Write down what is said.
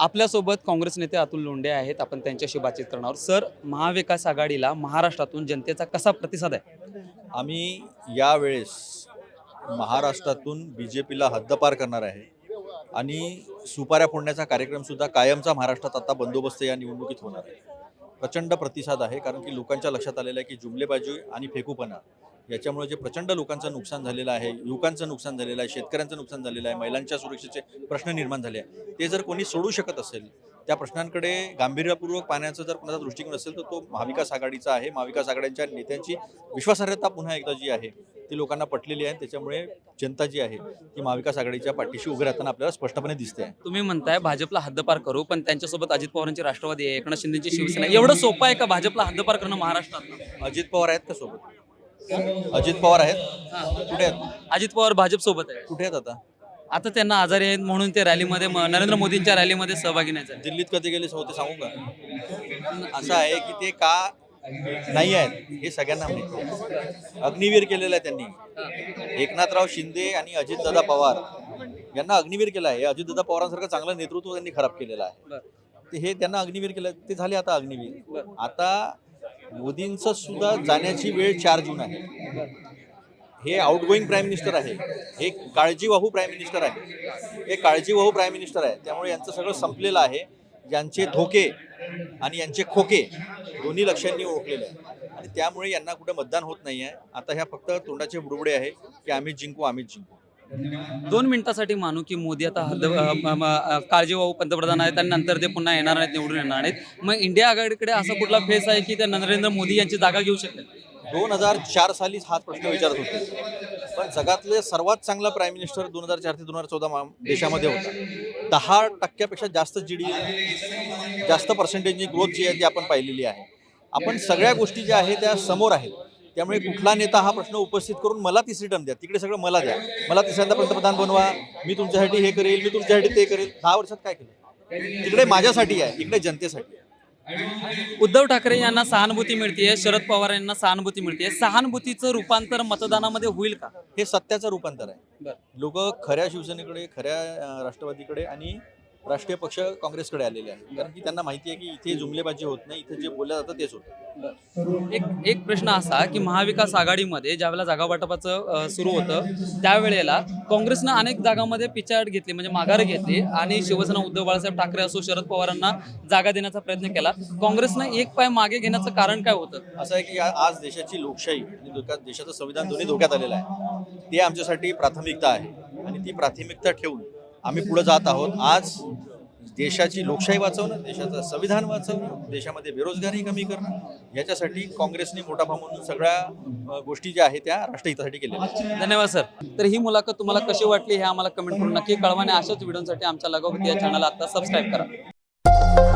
आपल्यासोबत काँग्रेस नेते अतुल लोंढे आहेत. आपण त्यांच्याशी बातचीत करणार सर महाविकास आघाडीला महाराष्ट्रातून जनतेचा कसा प्रतिसाद आहे? आम्ही यावेळेस महाराष्ट्रातून बी जे पीला हद्दपार करणार आहे आणि सुपाऱ्या फोडण्याचा कार्यक्रमसुद्धा कायमचा महाराष्ट्रात आता बंदोबस्त या निवडणुकीत होणार आहे. प्रचंड प्रतिसाद आहे कारण की लोकांच्या लक्षात आलेलं आहे की जुमलेबाजी आणि फेकूपणा याच्यामुळे जे प्रचंड लोकांचं नुकसान झालेलं आहे युवकांचं नुकसान झालेलं आहे शेतकऱ्यांचं नुकसान झालेलं आहे महिलांच्या सुरक्षेचे प्रश्न निर्माण झाले आहे ते जर कोणी सोडू शकत असेल त्या प्रश्नांकडे गांभीर्यपूर्वक पाहण्याचा जर कोणाचा दृष्टिकोन असेल तर तो महाविकास आघाडीचा आहे. महाविकास आघाडीच्या नेत्यांची विश्वासार्हता पुन्हा एकदा जी आहे ती लोकांना पटलेली आहे. त्याच्यामुळे जनता जी आहे ती महाविकास आघाडीच्या पाठीशी उभी राहताना आपल्याला स्पष्टपणे दिसते तुम्ही म्हणताय भाजपला हद्दपार करू पण त्यांच्यासोबत अजित पवारांची राष्ट्रवादी आहे. एकनाथ शिंदेची शिवसेना. एवढं सोपं आहे का भाजपला हद्दपार करणं महाराष्ट्रात अजित पवार आहेत का सोबत? अजित पवार आहेत? कुठे आहेत? अजित पवार भाजप सोबत आहे कुठे आहेत आता? आता त्यांना आजारी आहेत म्हणून ते रॅलीमध्ये म- नरेंद्र मोदींच्या रॅलीमध्ये सहभागी नाही झाले. दिल्लीत कधी गेले होते सांगू का? असं आहे की ते का नाही आहेत हे सगळ्यांना माहिती अग्निवीर केलेलं आहे त्यांनी. एकनाथराव शिंदे आणि अजितदादा पवार यांना अग्निवीर केलं आहे. अजितदादा पवारांसारखं चांगलं नेतृत्व त्यांनी खराब केलेलं आहे. ते हे त्यांना अग्निवीर केलं ते झाले आता अग्निवीर. आता मोदींचं सुद्धा जाण्याची वेळ चार जून आहे. हे आउटगोईंग प्राईम मिनिस्टर आहे. हे काळजीवाहू प्राईम मिनिस्टर आहे. हे काळजीवाहू प्राईम मिनिस्टर आहे. त्यामुळे यांचं सगळं संपलेलं आहे. यांचे धोके आणि यांचे खोके दोन्ही लक्षांनी ओळखलेले आहे आणि त्यामुळे यांना कुठं मतदान होत नाही आहे आता ह्या फक्त तोंडाचे बुडबुडे आहे की आम्ही जिंकू आम्हीच जिंकू. दोन मिनिटासाठी मानू की मोदी आता हद्द काळजीवाहू पंतप्रधान आहेत आणि नंतर ते पुन्हा येणार आहेत निवडून येणार आहेत. मग इंडिया आघाडीकडे असा कुठला फेस आहे की ते नरेंद्र मोदी यांची जागा घेऊ शकेल? दोन हजार चार सालीच हाच प्रश्न विचारत होते. पण जगातले सर्वात चांगला प्राईम मिनिस्टर दोन हजार चार ते दोन हजार चौदा देशामध्ये होता. दहा टक्क्यापेक्षा जास्त जी डी जास्त पर्सेंटेजची ग्रोथ जी आहे ती आपण पाहिलेली आहे. आपण सगळ्या गोष्टी ज्या आहेत त्या समोर आहेत. त्यामुळे कुठला नेता हा प्रश्न उपस्थित करून मला तिसरी टर्म द्या. तिकडे सगळं मला द्या. मला तिसऱ्यांदा पंतप्रधान बनवा. मी तुमच्यासाठी हे करेल मी तुमच्यासाठी ते करेल. दहा वर्षात काय केलं? तिकडे माझ्यासाठी आहे इकडे जनतेसाठी आहे. उद्धव ठाकरे यांना सहानुभूती मिळते शरद पवार यांना सहानुभूती मिळते सहानुभूतीचं रूपांतर मतदानामध्ये होईल का? हे सत्याचं रूपांतर आहे. लोक खऱ्या शिवसेनेकडे खऱ्या राष्ट्रवादीकडे आणि राष्ट्रीय पक्ष काँग्रेसकडे आलेले आहेत. कारण की त्यांना माहिती आहे की इथे जुमलेबाजी होत नाही इथे जे बोललं जातं तेच होतं. एक एक प्रश्न असा की महाविकास आघाडीमध्ये ज्यावेळेला जागा वाटपाचं सुरू होतं त्यावेळेला काँग्रेसनं अनेक जागांमध्ये पिछाड घेतली म्हणजे माघार घेतली आणि शिवसेना उद्धव बाळासाहेब ठाकरे असो शरद पवारांना जागा देण्याचा प्रयत्न केला. काँग्रेसनं एक पाय मागे घेण्याचं कारण काय होतं? असं आहे की आज देशाची लोकशाही आणि देशाचं संविधान दोन्ही धोक्यात आलेलं आहे. ते आमच्यासाठी प्राथमिकता आहे आणि ती प्राथमिकता ठेवून आम्ही पुढे जात आहोत. आज देशाची लोकशाही वाचवणं देशाचं संविधान वाचवणं देशामध्ये बेरोजगारी कमी करणं याच्यासाठी काँग्रेसने मोठा भाव म्हणून सगळ्या गोष्टी ज्या आहेत त्या राष्ट्रहितासाठी केल्या धन्यवाद सर. तर ही मुलाखत तुम्हाला कशी वाटली हे आम्हाला कमेंट करून नक्की कळवा अशाच व्हिडिओसाठी आमच्या लगावती या चॅनल आता सबस्क्राईब करा.